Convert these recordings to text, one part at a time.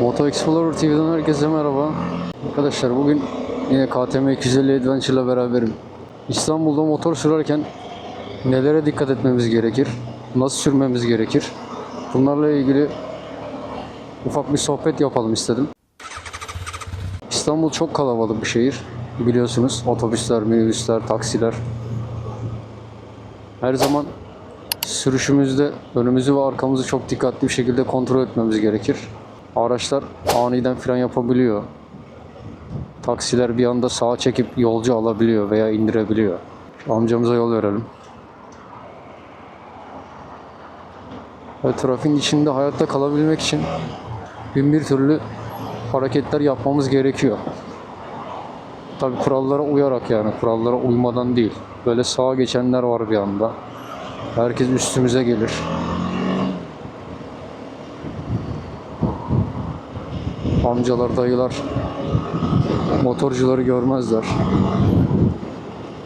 Moto Explorer TV'den herkese merhaba. Arkadaşlar bugün yine KTM 250 Adventure ile beraberim. İstanbul'da motor sürerken nelere dikkat etmemiz gerekir? Nasıl sürmemiz gerekir? Bunlarla ilgili ufak bir sohbet yapalım istedim. İstanbul çok kalabalık bir şehir. Biliyorsunuz otobüsler, minibüsler, taksiler. Her zaman sürüşümüzde önümüzü ve arkamızı çok dikkatli bir şekilde kontrol etmemiz gerekir. Araçlar aniden fren yapabiliyor. Taksiler bir anda sağa çekip yolcu alabiliyor veya indirebiliyor. Amcamıza yol verelim. Ve trafiğin içinde hayatta kalabilmek için bin bir türlü hareketler yapmamız gerekiyor. Tabi kurallara uyarak yani kurallara uymadan değil. Böyle sağa geçenler var bir anda. Herkes üstümüze gelir. Amcalar, dayılar motorcuları görmezler.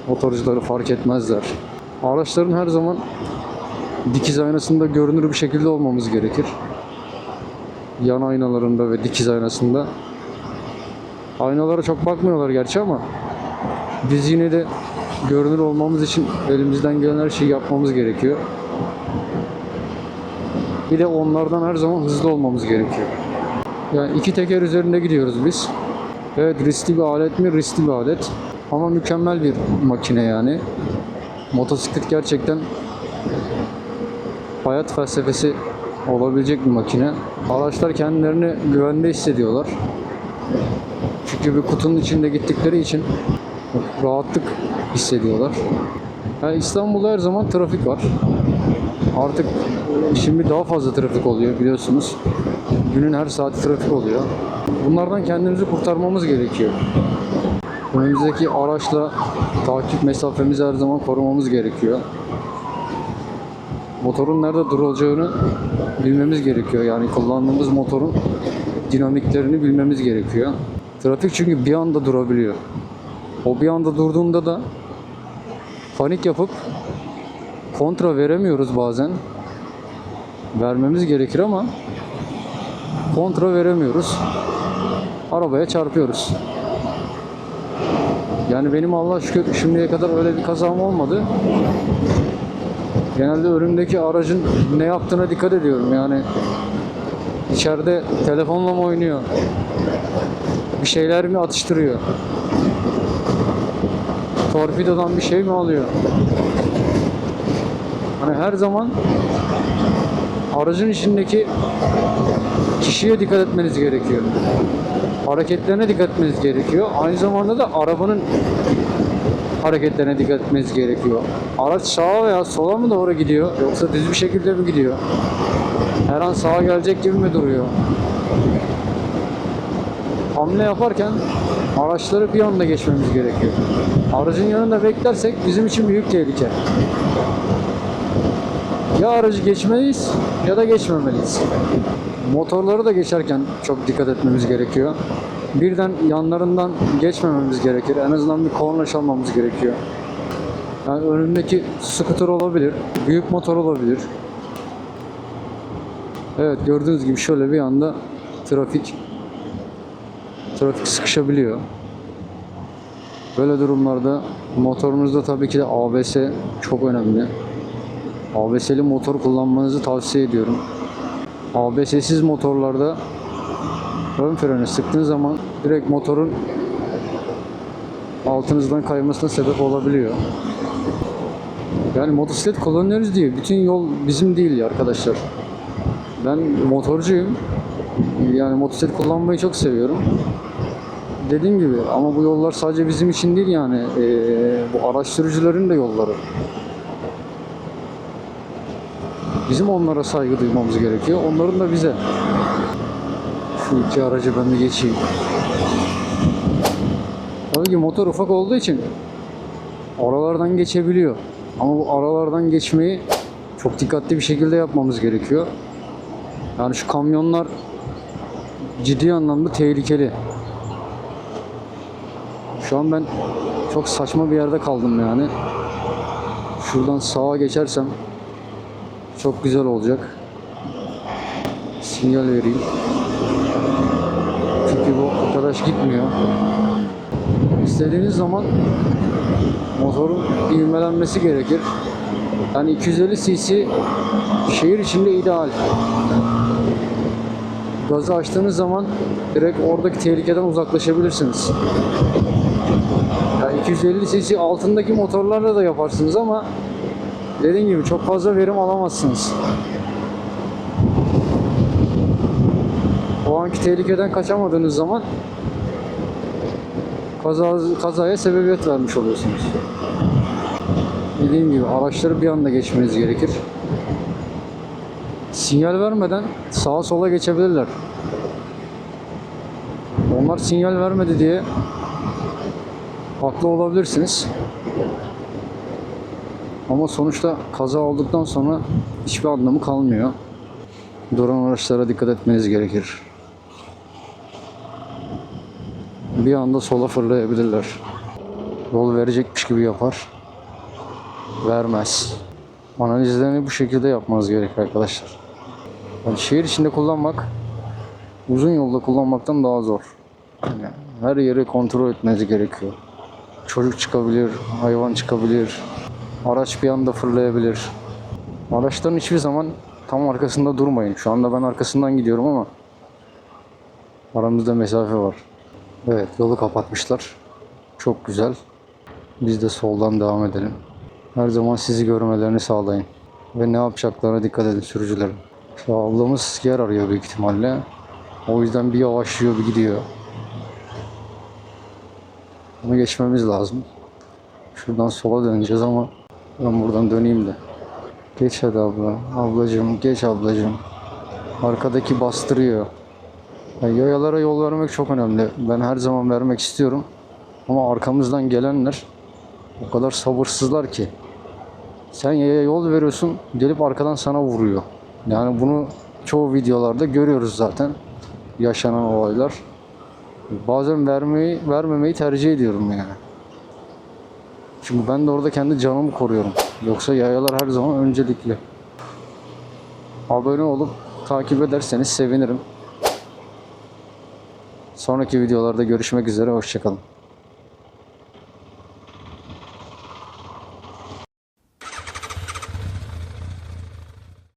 Motorcuları fark etmezler. Araçların her zaman dikiz aynasında görünür bir şekilde olmamız gerekir. Yan aynalarında ve dikiz aynasında. Aynalara çok bakmıyorlar gerçi ama biz yine de görünür olmamız için elimizden gelen her şeyi yapmamız gerekiyor. Bir de onlardan her zaman hızlı olmamız gerekiyor. Yani iki teker üzerinde gidiyoruz biz. Evet riskli bir alet mi? Riskli bir alet. Ama mükemmel bir makine yani. Motosiklet gerçekten hayat felsefesi olabilecek bir makine. Araçlar kendilerini güvende hissediyorlar. Çünkü bir kutunun içinde gittikleri için rahatlık hissediyorlar. Yani İstanbul'da her zaman trafik var. Artık şimdi daha fazla trafik oluyor biliyorsunuz. Günün her saati trafik oluyor. Bunlardan kendimizi kurtarmamız gerekiyor. Önümüzdeki araçla takip mesafemizi her zaman korumamız gerekiyor. Motorun nerede durulacağını bilmemiz gerekiyor. Yani kullandığımız motorun dinamiklerini bilmemiz gerekiyor. Trafik çünkü bir anda durabiliyor. O bir anda durduğunda da panik yapıp kontra veremiyoruz bazen. Vermemiz gerekir ama kontra veremiyoruz. Arabaya çarpıyoruz. Yani benim Allah şükür şimdiye kadar öyle bir kazam olmadı. Genelde önümdeki aracın ne yaptığına dikkat ediyorum. Yani içeride telefonla mı oynuyor? Bir şeyler mi atıştırıyor? Torpidodan bir şey mi alıyor? Hani her zaman aracın içindeki kişiye dikkat etmeniz gerekiyor. Hareketlerine dikkat etmeniz gerekiyor. Aynı zamanda da arabanın hareketlerine dikkat etmeniz gerekiyor. Araç sağa veya sola mı doğru gidiyor yoksa düz bir şekilde mi gidiyor? Her an sağa gelecek gibi mi duruyor? Hamle yaparken araçları bir anda geçmemiz gerekiyor. Aracın yanında beklersek bizim için büyük tehlike. Ya aracı geçmeliyiz ya da geçmemeliyiz. Motorları da geçerken çok dikkat etmemiz gerekiyor. Birden yanlarından geçmememiz gerekir. En azından bir korna gerekiyor. Yani önündeki scooter olabilir, büyük motor olabilir. Evet gördüğünüz gibi şöyle bir anda trafik trafik sıkışabiliyor. Böyle durumlarda motorunuzda tabii ki de ABS çok önemli. ABS'li motor kullanmanızı tavsiye ediyorum. ABS'siz motorlarda ön freni sıktığın zaman direkt motorun altınızdan kaymasına sebep olabiliyor. Yani motosiklet kullanıyoruz diye bütün yol bizim değil ya arkadaşlar. Ben motorcuyum. Yani motosiklet kullanmayı çok seviyorum. Dediğim gibi ama bu yollar sadece bizim için değil yani. Ee, bu araç sürücülerin de yolları. Bizim onlara saygı duymamız gerekiyor. Onların da bize. Şu iki aracı ben bir geçeyim. Tabii ki motor ufak olduğu için aralardan geçebiliyor. Ama bu aralardan geçmeyi çok dikkatli bir şekilde yapmamız gerekiyor. Yani şu kamyonlar ciddi anlamda tehlikeli. Şu an ben çok saçma bir yerde kaldım yani. Şuradan sağa geçersem çok güzel olacak. Sinyal vereyim. Araç gitmiyor. İstediğiniz zaman motorun ivmelenmesi gerekir. Yani 250 cc şehir içinde ideal. Gazı açtığınız zaman direkt oradaki tehlikeden uzaklaşabilirsiniz. Yani 250 cc altındaki motorlarla da yaparsınız ama dediğim gibi çok fazla verim alamazsınız. O anki tehlikeden kaçamadığınız zaman kaza, kazaya sebebiyet vermiş oluyorsunuz. Dediğim gibi araçları bir anda geçmeniz gerekir. Sinyal vermeden sağa sola geçebilirler. Onlar sinyal vermedi diye haklı olabilirsiniz. Ama sonuçta kaza olduktan sonra hiçbir anlamı kalmıyor. Duran araçlara dikkat etmeniz gerekir. Bir anda sola fırlayabilirler. Yol verecekmiş gibi yapar. Vermez. Analizlerini bu şekilde yapmanız gerekiyor arkadaşlar. Yani şehir içinde kullanmak uzun yolda kullanmaktan daha zor. Yani her yeri kontrol etmeniz gerekiyor. Çocuk çıkabilir, hayvan çıkabilir, araç bir anda fırlayabilir. Araçların hiçbir zaman tam arkasında durmayın. Şu anda ben arkasından gidiyorum ama aramızda mesafe var. Evet yolu kapatmışlar. Çok güzel. Biz de soldan devam edelim. Her zaman sizi görmelerini sağlayın. Ve ne yapacaklarına dikkat edin sürücülerin. Şu ablamız yer arıyor büyük ihtimalle. O yüzden bir yavaşlıyor bir gidiyor. Bunu geçmemiz lazım. Şuradan sola döneceğiz ama ben buradan döneyim de. Geç hadi abla. Ablacığım geç ablacığım. Arkadaki bastırıyor. Yani yayalara yol vermek çok önemli. Ben her zaman vermek istiyorum. Ama arkamızdan gelenler o kadar sabırsızlar ki. Sen yaya yol veriyorsun, gelip arkadan sana vuruyor. Yani bunu çoğu videolarda görüyoruz zaten. Yaşanan olaylar. Bazen vermeyi, vermemeyi tercih ediyorum yani. Çünkü ben de orada kendi canımı koruyorum. Yoksa yayalar her zaman öncelikli. Abone olup takip ederseniz sevinirim. Sonraki videolarda görüşmek üzere. Hoşçakalın.